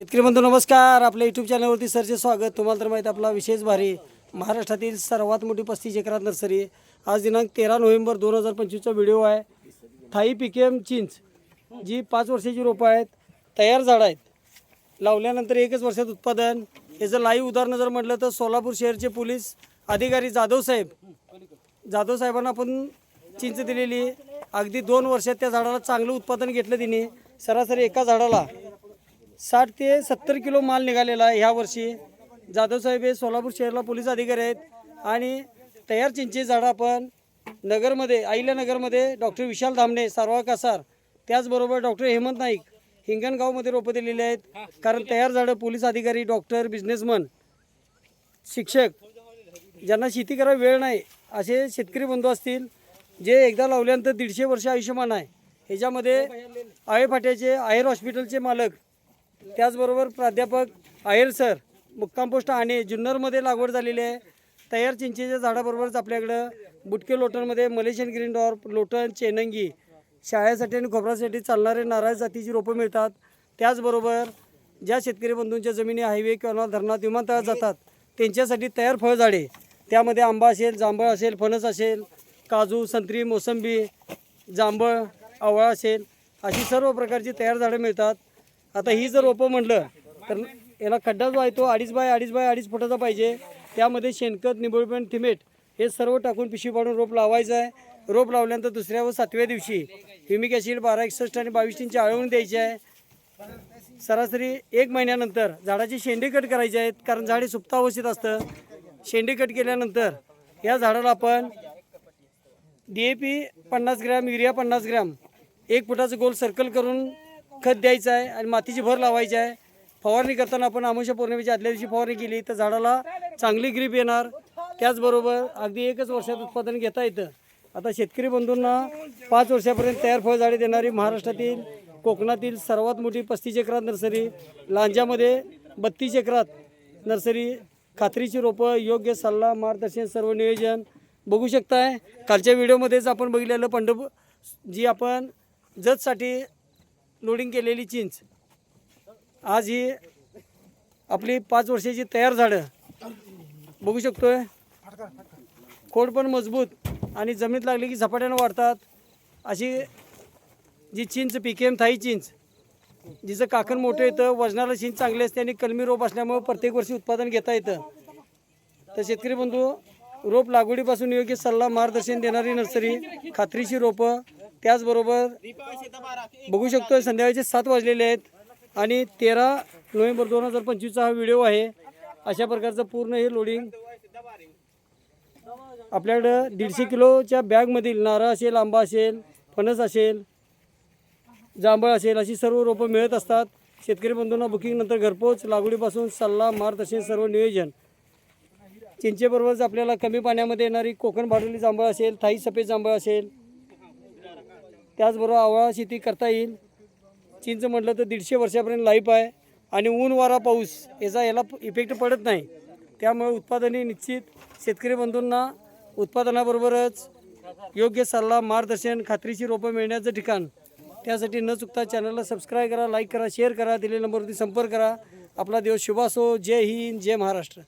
शेतकरी बंधू नमस्कार. आपल्या यूट्यूब चॅनलवरती सरचे स्वागत. तुम्हाला तर माहीत आपला विशेष भारी. महाराष्ट्रातील सर्वात मोठी पस्तीस एकरात नर्सरी. आज दिनांक तेरा नोव्हेंबर दोन हजार पंचवीसचा व्हिडिओ आहे. थाई पिकेम चिंच जी पाच वर्षाची रोपं आहेत. तयार झाडं आहेत. लावल्यानंतर एकच वर्षात उत्पादन. याचं लाईव्ह उदाहरणं जर म्हटलं तर सोलापूर शहरचे पोलीस अधिकारी जाधव साहेब. जाधव साहेबांना आपण चिंच दिलेली. अगदी दोन वर्षात त्या झाडाला चांगलं उत्पादन घेतलं तिने. सरासरी एका झाडाला साठ ते सत्तर किलो माल निघालेला आहे ह्या वर्षी. जाधवसाहेब हे सोलापूर शहरला पोलीस अधिकारी आहेत आणि तयार चिंचे झाडं आपण नगरमध्ये अहिल्यानगरमध्ये डॉक्टर विशाल धामणे सारवा कासार त्याचबरोबर डॉक्टर हेमंत नाईक हिंगणगावमध्ये रोपं दिलेली आहेत. कारण तयार झाडं पोलीस अधिकारी डॉक्टर बिझनेसमन शिक्षक ज्यांना शेती करायला वेळ नाही असे शेतकरी बंधू असतील जे एकदा लावल्यानंतर दीडशे वर्ष आयुष्यमान आहे. ह्याच्यामध्ये आळे फाट्याचे आहेर हॉस्पिटलचे मालक त्याचबरोबर प्राध्यापक आहेर सर मुक्काम पोस्ट आणि जुन्नरमध्ये लागवड झालेली आहे. तयार चिंचेच्या झाडाबरोबरच आपल्याकडं बुटके लोटनमध्ये मलेशियन ग्रीन डॉर्फ लोटन चेनंगी शाळेसाठी आणि खोबऱ्यासाठी चालणारे नारळ जातीची रोपं मिळतात. त्याचबरोबर ज्या शेतकरी बंधूंच्या जमिनी हायवे किंवा धरणात विमानतळात जातात त्यांच्यासाठी तयार फळझाडे. त्यामध्ये आंबा असेल जांभळ असेल फणस असेल काजू संत्री मोसंबी जांभळ आवळा असेल अशी सर्व प्रकारची तयार झाडं मिळतात. आता ही जर रोपं म्हटलं तर याला खड्डा जो आहे तो अडीच बाय अडीच बाय अडीच फुटाचा पाहिजे. त्यामध्ये शेणखत निबोळपण थिमेट हे सर्व टाकून पिशवी पाडून रोप लावायचं आहे. रोप लावल्यानंतर दुसऱ्या व सातव्या दिवशी ह्युमिक ॲसिड बारा एकसष्ट आणि बावीस टीनची आळवून द्यायची आहे. सरासरी एक महिन्यानंतर झाडाची शेंडे कट करायचे आहेत कारण झाडे हे सुप्तावस्थेत असतं. शेंडे कट केल्यानंतर या झाडाला आपण डी ए पी पन्नास ग्रॅम युरिया पन्नास ग्रॅम एक फुटाचं गोल सर्कल करून खत द्यायचं आहे आणि मातीची भर लावायची आहे. फवारणी करताना आपण आमुषा पौर्णिमेच्या आदल्या दिवशी फवारणी केली तर झाडाला चांगली ग्रीप येणार. त्याचबरोबर अगदी एकच वर्षात उत्पादन घेता येतं. आता शेतकरी बंधूंना पाच वर्षापर्यंत तयार फळझाडे देणारी महाराष्ट्रातील कोकणातील सर्वात मोठी पस्तीस एकरात नर्सरी लांजामध्ये बत्तीस एकरात नर्सरी खात्रीची रोपं योग्य सल्ला मार्गदर्शन सर्व नियोजन बघू शकताय. कालच्या व्हिडिओमध्येच आपण बघितलेलं पंढरपूर जी आपण जतसाठी लोडिंग केलेली चिंच. आज ही आपली पाच वर्षाची तयार झाडं. बघू शकतोय? खोड पण मजबूत आणि जमीन लागली की झपाट्यानं वाढतात. अशी जी चिंच पिकेम थाई चिंच जिचं काकण मोठं येतं वजनाला चिंच चांगली असते आणि कलमी रोप असल्यामुळे प्रत्येक वर्षी उत्पादन घेता येतं. तर शेतकरी बंधू रोप लागवडीपासून योग्य सल्ला मार्गदर्शन देणारी नर्सरी खात्रीची रोपं त्याचबरोबर बघू शकतो संध्याकाळचे सात वाजलेले आहेत आणि तेरा नोव्हेंबर दोन हजार पंचवीसचा हा व्हिडिओ आहे. अशा प्रकारचं पूर्ण हे लोडिंग आपल्याकडं दीडशे किलोच्या बॅगमधील नारळ असेल आंबा असेल फणस असेल जांभळ असेल अशी सर्व रोपं मिळत असतात. शेतकरी बंधूंना बुकिंगनंतर घरपोच लागवडीपासून सल्ला मार्गदर्शन सर्व नियोजन. चिंचेबरोबरच आपल्याला कमी पाण्यामध्ये येणारी कोकण भाडवली जांभळ असेल थाई सफेद जांभळ असेल त्याचबरोबर आवळा शेती करता येईल. चिंच म्हटलं तर दीडशे वर्षापर्यंत लाईफ आहे आणि ऊन वारा पाऊस याचा याला इफेक्ट पडत नाही. त्यामुळे उत्पादने निश्चित शेतकरी बंधूंना उत्पादनाबरोबरच योग्य सल्ला मार्गदर्शन खात्रीची रोपं मिळण्याचं ठिकाण. त्यासाठी न चुकता चॅनलला सबस्क्राईब करा लाईक करा शेअर करा दिलेल्या नंबरवरती संपर्क करा. आपला दिवस शुभ असो. जय हिंद जय महाराष्ट्र.